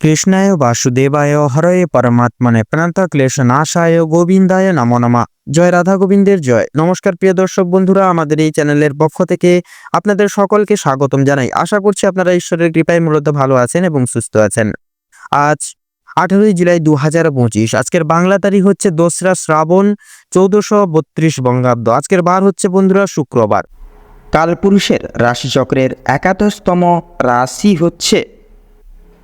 কৃষ্ণায় বাসুদেবায় হরয়ে পরমাত্মনে প্রণত ক্লেশ নাশায় গোবিন্দায় নমো নমা। জয় রাধা গোবিন্দের জয়। নমস্কার প্রিয় দর্শক বন্ধুরা, আমাদের এই চ্যানেলের পক্ষ থেকে আপনাদের সকলকে স্বাগতম জানাই। আশা করছি আপনারা ঈশ্বরের কৃপায় মূলত ভালো আছেন এবং সুস্থ আছেন। আজ আঠেরোই জুলাই দু হাজার পঁচিশ, আজকের বাংলা তারিখ হচ্ছে দোসরা শ্রাবণ চৌদ্দশো বত্রিশ বঙ্গাব্দ। আজকের বার হচ্ছে বন্ধুরা শুক্রবার। কালপুরুষের রাশিচক্রের একাদশতম রাশি হচ্ছে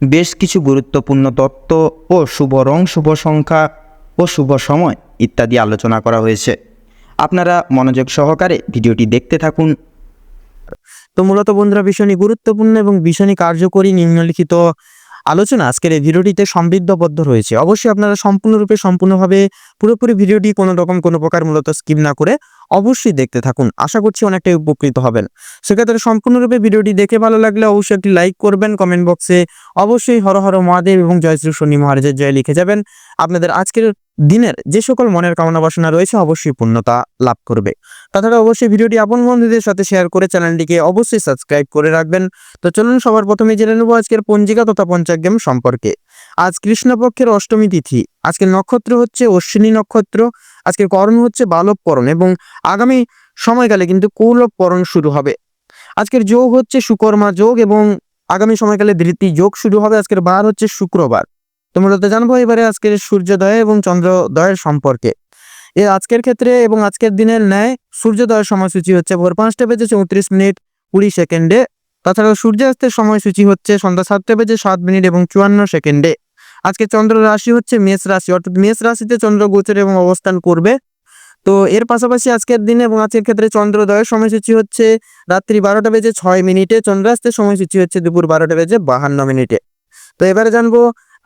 বেশ কিছু গুরুত্বপূর্ণ তত্ত্ব ও শুভ রং শুভ সংখ্যা ও শুভ সময় ইত্যাদি আলোচনা করা হয়েছে। আপনারা মনোযোগ সহকারে ভিডিওটি দেখতে থাকুন। তো মূলত বন্ধুরা, ভীষণই গুরুত্বপূর্ণ এবং ভীষণই কার্যকরী নিম্নলিখিত আলোচনা আজকের এই ভিডিওটিতে সমৃদ্ধবদ্ধ রয়েছে। অবশ্যই আপনারা সম্পূর্ণরূপে, সম্পূর্ণভাবে পুরোপুরি ভিডিওটি কোনো রকম, কোনো প্রকার মূলত স্কিপ না করে অবশ্যই দেখতে থাকুন। আশা করছি অনেকটাই উপকৃত হবেন। সেক্ষেত্রে সম্পূর্ণরূপে ভিডিওটি দেখে ভালো লাগলে অবশ্যই একটি লাইক করবেন। কমেন্ট বক্সে অবশ্যই হর হর মহাদেব এবং জয় শ্রী শনি মহারাজের জয় লিখে যাবেন। আপনাদের আজকের দিনের যে সকল মনের কামনা বাসনা রয়েছে অবশ্যই পূর্ণতা লাভ করবে। তাছাড়া অবশ্যই ভিডিওটি আপন বন্ধুদের সাথে শেয়ার করে চ্যানেলটিকে অবশ্যই সাবস্ক্রাইব করে রাখবেন। তো চলুন সবার প্রথমে জেনে নেব আজকের পঞ্জিকা তথা পঞ্চাগ্রাম সম্পর্কে। আজ কৃষ্ণপক্ষের অষ্টমী তিথি। আজকের নক্ষত্র হচ্ছে অশ্বিনী নক্ষত্র। আজকের করণ হচ্ছে বালবকরণ এবং আগামী সময়কালে কিন্তু কৌলবকরণ শুরু হবে। আজকের যোগ হচ্ছে সুকর্মা যোগ এবং আগামী সময়কালে ধৃতি যোগ শুরু হবে। আজকের বার হচ্ছে শুক্রবার। তো মূলত জানব এবারে আজকের সূর্যোদয় এবং চন্দ্রোদয়ের সম্পর্কে। এ আজকের ক্ষেত্রে এবং আজকের দিনের ন্যায় সূর্যোদয়ের সময়সূচি হচ্ছে ভোর পাঁচটা বেজে চৌত্রিশ মিনিট কুড়ি সেকেন্ডে। তাছাড়া সূর্যাস্তের সময়সূচি হচ্ছে সন্ধ্যা সাতটা বেজে সাত মিনিট এবং চুয়ান্ন সেকেন্ডে। আজকে চন্দ্র রাশি হচ্ছে মেষ রাশি, অর্থাৎ মেষ রাশিতে চন্দ্র গোচর এবং অবস্থান করবে। তো এর পাশাপাশি আজকের দিনে এবং আজকের ক্ষেত্রে চন্দ্রোদয়ের সময়সূচি হচ্ছে রাত্রি বারোটা বেজে ছয় মিনিটে, চন্দ্রাস্তের সময়সূচি হচ্ছে দুপুর বারোটা বেজে বাহান্ন মিনিটে। তো এবারে জানব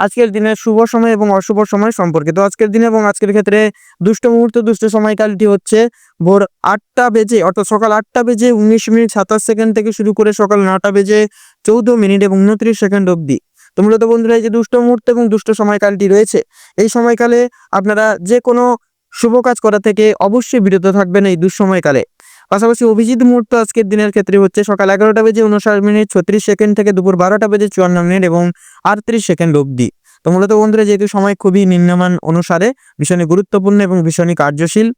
আজকের দিনের শুভ সময় এবং অশুভ সময় সম্পর্কে তো আজকের দিনে এবং আজকের ক্ষেত্রে দুষ্ট মুহূর্ত, দুষ্ট সময়কালটি হচ্ছে ভোর আটটা বেজে, অর্থাৎ সকাল আটটা বেজে উনিশ মিনিট সাতাশ সেকেন্ড থেকে শুরু করে সকাল নটা বেজে চৌদ্দ মিনিট এবং উনত্রিশ সেকেন্ড অবধি। তো মূলত বন্ধুরা, এই যে দুষ্ট মুহূর্ত এবং দুষ্ট সময়কালটি রয়েছে, এই সময়কালে আপনারা যে কোনো শুভ কাজ করা থেকে অবশ্যই বিরত থাকবেন এই দুঃসময়কালে। পাশাপাশি অভিজিৎ মুহূর্ত আজকের দিনের ক্ষেত্রে হচ্ছে সকাল এগারোটা বেজে উনষাট মিনিট, ছত্রিশ সেকেন্ড থেকে দুপুর বারোটা বেজে চুয়ান্ন মিনিট এবং আটত্রিশ সেকেন্ড অবধি। তো মূলত বন্ধুরা, যেহেতু সময় খুবই নিম্নমান অনুসারে ভীষণই গুরুত্বপূর্ণ এবং ভীষণই কার্যশীল,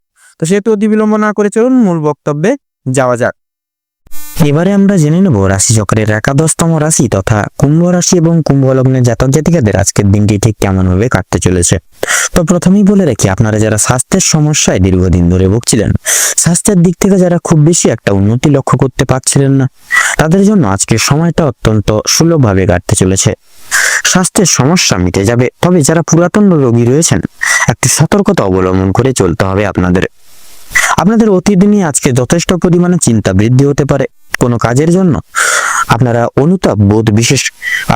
তো সেহেতু অতি বিলম্ব না করে চলুন মূল বক্তব্যে যাওয়া যাক। এবারে আমরা জেনে নেব রাশি রাশিচক্রের একাদশতম রাশি তথা কুম্ভ রাশি এবং কুম্ভ লগ্নের জাতক জাতিকাদের আজকের দিনটি ঠিক কেমন ভাবে কাটতে চলেছে। তো প্রথমেই বলে রাখি, আপনারা যারা স্বাস্থ্যের সমস্যায় দীর্ঘদিন ধরে ভুগছিলেন, স্বাস্থ্যের দিক থেকে যারা খুব বেশি একটা উন্নতি লক্ষ্য করতে পারছিলেন না, তাদের জন্য আজকের সময়টা অত্যন্ত সুলভভাবে কাটতে চলেছে। স্বাস্থ্যের সমস্যা মিটে যাবে, তবে যারা পুরাতন রোগী রয়েছেন, একটি সতর্কতা অবলম্বন করে চলতে হবে আপনাদের। আপনাদের অতিদিনই আজকে যথেষ্ট পরিমাণে চিন্তা বৃদ্ধি হতে পারে। কোনো কাজের জন্য আপনারা অনুতাপ বোধ বিশেষ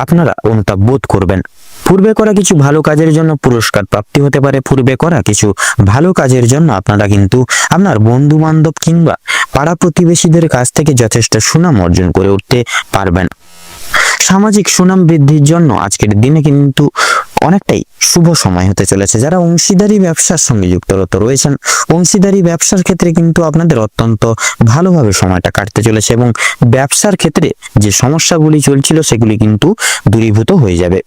আপনারা অনুতাপ বোধ করবেন। পূর্বে করা কিছু ভালো কাজের জন্য পুরস্কার প্রাপ্তি হতে পারে, পূর্বে করা কিছু ভালো কাজের জন্য আপনারা কিন্তু আপনার বন্ধু বান্ধব কিংবা পাড়া প্রতিবেশীদের কাছ থেকে যথেষ্ট সুনাম অর্জন করে উঠতে পারবেন। সামাজিক সুনাম বৃদ্ধির জন্য আজকের দিনে কিন্তু অনেকটাই শুভ সময় হতে চলেছে। যারা অংশীদারি ব্যবসার সঙ্গে যুক্তরত রয়েছেন, অংশীদারি ব্যবসার ক্ষেত্রে কিন্তু আপনাদের অত্যন্ত ভালোভাবে সময়টা কাটতে চলেছে এবং ব্যবসার ক্ষেত্রে যে সমস্যাগুলি চলছিল সেগুলি কিন্তু দূরীভূত হয়ে যাবে।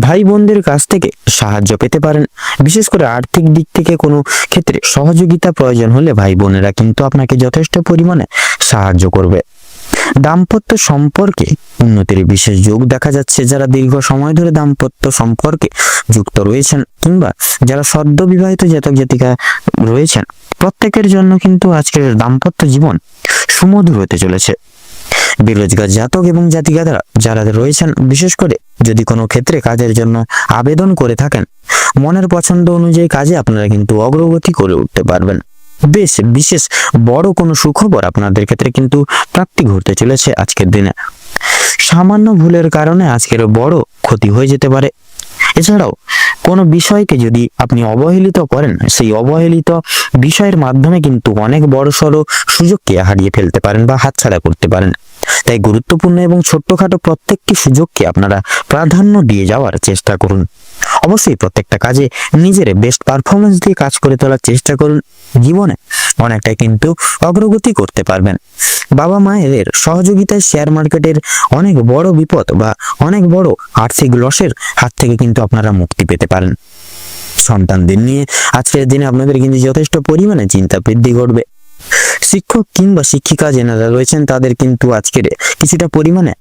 ভাই বোনদের কাছ থেকে সাহায্য পেতে পারেন। বিশেষ করে আর্থিক দিক থেকে কোনো ক্ষেত্রে সহযোগিতা প্রয়োজন হলে ভাই বোনেরা কিন্তু আপনাকে যথেষ্ট পরিমাণে সাহায্য করবে। দাম্পত্য সম্পর্কে উন্নতির বিশেষ যোগ দেখা যাচ্ছে যারা দীর্ঘ সময় ধরে দাম্পত্য সম্পর্কে যুক্ত রয়েছেন কিংবা যারা সদ্য বিবাহিত জাতক জাতিকা রয়েছেন, প্রত্যেকের জন্য কিন্তু আজকের দাম্পত্য জীবন সুমধুর হতে চলেছে। বেরোজগার জাতক এবং জাতিকারা যারা রয়েছেন, বিশেষ করে যদি কোনো ক্ষেত্রে কাজের জন্য আবেদন করে থাকেন, মনের পছন্দ অনুযায়ী কাজে আপনারা কিন্তু অগ্রগতি করে উঠতে পারবেন। বেশ, বিশেষ বড় কোনো সুখবর আপনাদের ক্ষেত্রে কিন্তু প্রাপ্তি ঘটতে চলেছে আজকের দিনে। সামান্য ভুলের কারণে আজকের বড় ক্ষতি হয়ে যেতে পারে। এছাড়াও, কোনো বিষয়কে যদি আপনি অবহেলিত করেন, সেই অবহেলিত বিষয়ের মাধ্যমে কিন্তু অনেক বড় সড়ো সুযোগকে হারিয়ে ফেলতে পারেন বা হাতছাড়া করতে পারেন। তাই গুরুত্বপূর্ণ এবং ছোট্টখাটো প্রত্যেকটি সুযোগকে আপনারা প্রাধান্য দিয়ে যাওয়ার চেষ্টা করুন। অবশ্যই প্রত্যেকটা কাজে নিজের বেস্ট পারফরমেন্স দিয়ে কাজ করে তোলার চেষ্টা করুন। জীবনে অনেকটাই কিন্তু অগ্রগতি করতে পারবেন। বাবা মায়ের সহযোগিতায় শেয়ার মার্কেটের অনেক বড় বিপদ বা অনেক বড় আর্থিক লসের হাত থেকে কিন্তু আপনারা মুক্তি পেতে পারেন। সন্তানদের নিয়ে আজকের দিনে আপনাদের কিন্তু যথেষ্ট পরিমাণে চিন্তা বৃদ্ধি ঘটবে। শিক্ষক কিংবা শিক্ষিকা যেনারা রয়েছেন, তাদের কিন্তু আজকের কিছুটা পরিমাণে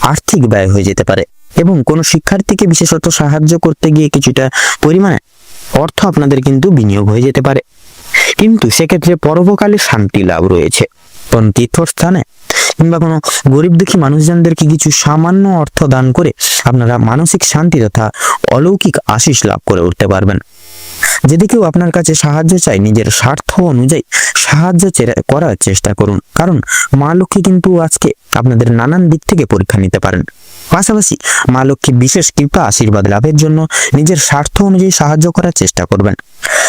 আর্থিক ব্যয় হয়ে যেতে পারে এবং কোনো শিক্ষার্থীকে বিশেষত সাহায্য করতে গিয়ে কিছুটা পরিমাণে অর্থ আপনাদের কিন্তু বিনিয়োগ হয়ে যেতে পারে। কিন্তু সেক্ষেত্রে পরবকালে শান্তি লাভ রয়েছে। কোন তীর্থস্থানে কিংবা কোনো গরিব দুঃখী মানুষজনদেরকে কিছু সামান্য অর্থ দান করে আপনারা মানসিক শান্তি তথা অলৌকিক আশিস লাভ করে উঠতে পারবেন। যদি কেউ আপনার কাছে সাহায্য চায়, নিজের স্বার্থ অনুযায়ী সাহায্য করার চেষ্টা করুন। কারণ মা লক্ষ্মী কিন্তু আজকে আপনাদের নানান দিক থেকে পরীক্ষা নিতে পারেন। পাশাপাশি মা লক্ষ্মী বিশেষ কৃপা, আশীর্বাদ লাভের জন্য নিজের স্বার্থ অনুযায়ী সাহায্য করার চেষ্টা করবেন।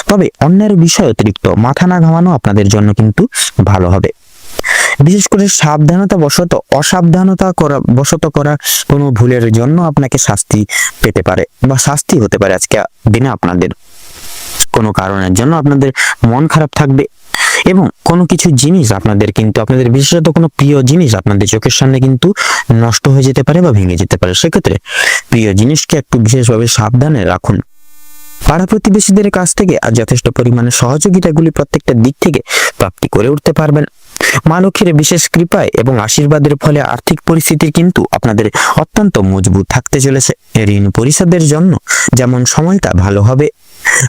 তবে অন্যের বিষয় অতিরিক্ত মাথা না ঘামানো আপনাদের জন্য কিন্তু ভালো হবে। বিশেষ করে সাবধানতা বশত, অসাবধানতা করা, বশত করা কোনো ভুলের জন্য আপনাকে শাস্তি পেতে পারে বা শাস্তি হতে পারে আজকে দিনে আপনাদের। কোনো কারণের জন্য আপনাদের মন খারাপ থাকবে এবং কোনো কিছু জিনিস আপনাদের কিন্তু, আপনাদের বিশেষত কোনো প্রিয় জিনিস আপনাদের চোখের সামনে কিন্তু নষ্ট হয়ে যেতে পারে বা ভেঙে যেতে পারে। সেক্ষেত্রে প্রিয় জিনিসকে একটু বিশেষভাবে সাবধানে রাখুন। পাড়া প্রতিবেশীদের কাছ থেকে আর যথেষ্ট পরিমাণে সহযোগিতাগুলি প্রত্যেকটা দিক থেকে প্রাপ্তি করে উঠতে পারবেন। মা লক্ষ্মীর বিশেষ কৃপায় এবং আশীর্বাদের ফলে আর্থিক পরিস্থিতি কিন্তু আপনাদের অত্যন্ত মজবুত থাকতে চলেছে। ঋণ পরিশোধের জন্য যেমন সময়টা ভালো হবে,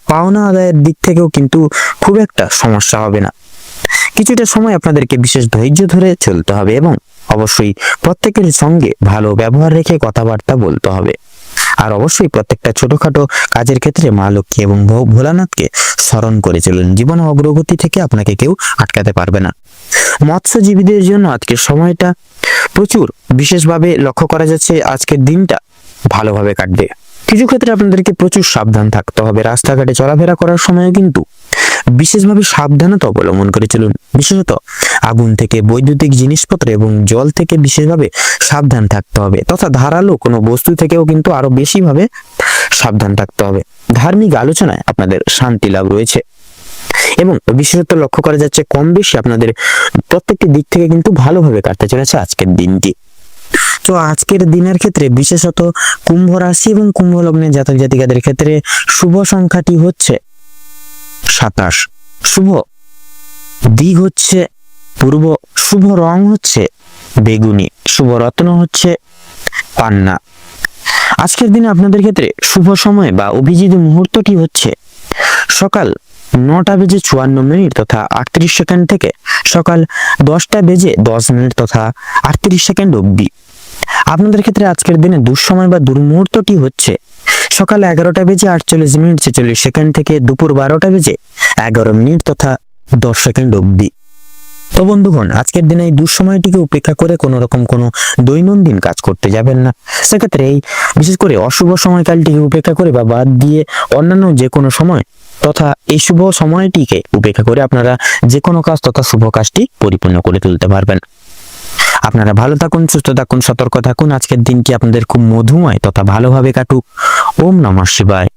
পাওনা আদায়ের দিক থেকেও কিন্তু খুব একটা সমস্যা হবে না। কিছুটা সময় আপনাদেরকে বিশেষ ধৈর্য ধরে চলতে হবে এবং অবশ্যই প্রত্যেকের সঙ্গে ভালো ব্যবহার রেখে কথাবার্তা বলতে হবে। আর অবশ্যই প্রত্যেকটা ছোটখাটো কাজের ক্ষেত্রে মা লক্ষ্মী এবং ভোলানাথকে স্মরণ করে চলুন। জীবনে অগ্রগতি থেকে আপনাকে কেউ আটকাতে পারবে না। মৎস্যজীবীদের জন্য আজকের সময়টা প্রচুর। বিশেষভাবে লক্ষ্য করা যাচ্ছে আজকের দিনটা ভালোভাবে কাটবে। কিছু ক্ষেত্রে আপনাদেরকে প্রচুর সাবধান থাকতে হবে। রাস্তাঘাটে চলাফেরা করার সময় কিন্তু বিশেষভাবে সাবধানতা অবলম্বন করে চলুন। বিশেষত আগুন থেকে, বৈদ্যুতিক জিনিসপত্র এবং জল থেকে বিশেষভাবে সাবধান থাকতে হবে তথা ধারালো কোনো বস্তু থেকেও কিন্তু আরও বেশিভাবে সাবধান থাকতে হবে। ধার্মিক আলোচনায় আপনাদের শান্তি লাভ রয়েছে। এবং বিশেষত লক্ষ্য করা যাচ্ছে কম বেশি আপনাদের প্রত্যেকটি দিক থেকে কিন্তু ভালোভাবে কাটতে চলেছে আজকের দিনটি। তো আজকের দিনের ক্ষেত্রে বিশেষত কুম্ভ রাশি এবং কুম্ভ লগ্নের জাতক জাতিকাদের ক্ষেত্রে শুভ সংখ্যাটি হচ্ছে সাতাশ। শুভ দিক হচ্ছে পূর্ব, শুভ রং হচ্ছে বেগুনি, শুভ রত্ন হচ্ছে পান্না। আজকের দিনে আপনাদের ক্ষেত্রে শুভ সময় বা অভিজিৎ মুহূর্তটি হচ্ছে সকাল নটা বেজে চুয়ান্ন মিনিট তথা আটত্রিশ সেকেন্ড থেকে সকাল দশটা বেজে দশ মিনিট তথা আটত্রিশ সেকেন্ড অবধি। আপনাদের ক্ষেত্রে আজকের দিনে দুঃসময় বা দুর্মুহূর্তটি হচ্ছে সকাল এগারোটা বেজে আটচল্লিশ মিনিট ছেচল্লিশ সেকেন্ড থেকে দুপুর বারোটা বেজে এগারো মিনিট তথা দশ সেকেন্ড অবধি। তো বন্ধুগণ, আজকের দিনে এই দুঃসময়টিকে উপেক্ষা করে কোনো রকম কোনো দৈনন্দিন কাজ করতে যাবেন না। সেক্ষেত্রে এই, বিশেষ করে অশুভ সময়কালটিকে উপেক্ষা করে বা বাদ দিয়ে অন্যান্য যে কোনো সময় তথা এই শুভ সময়টিকে উপেক্ষা করে আপনারা যে কোনো কাজ তথা শুভ কাজটি পরিপূর্ণ করে তুলতে পারবেন। আপনারা ভালো থাকুন, সুস্থ থাকুন, সতর্ক থাকুন। আজকের দিনটি আপনাদের খুব মধুময় তথা ভালোভাবে কাটুক। ওম নমঃ শিবায়।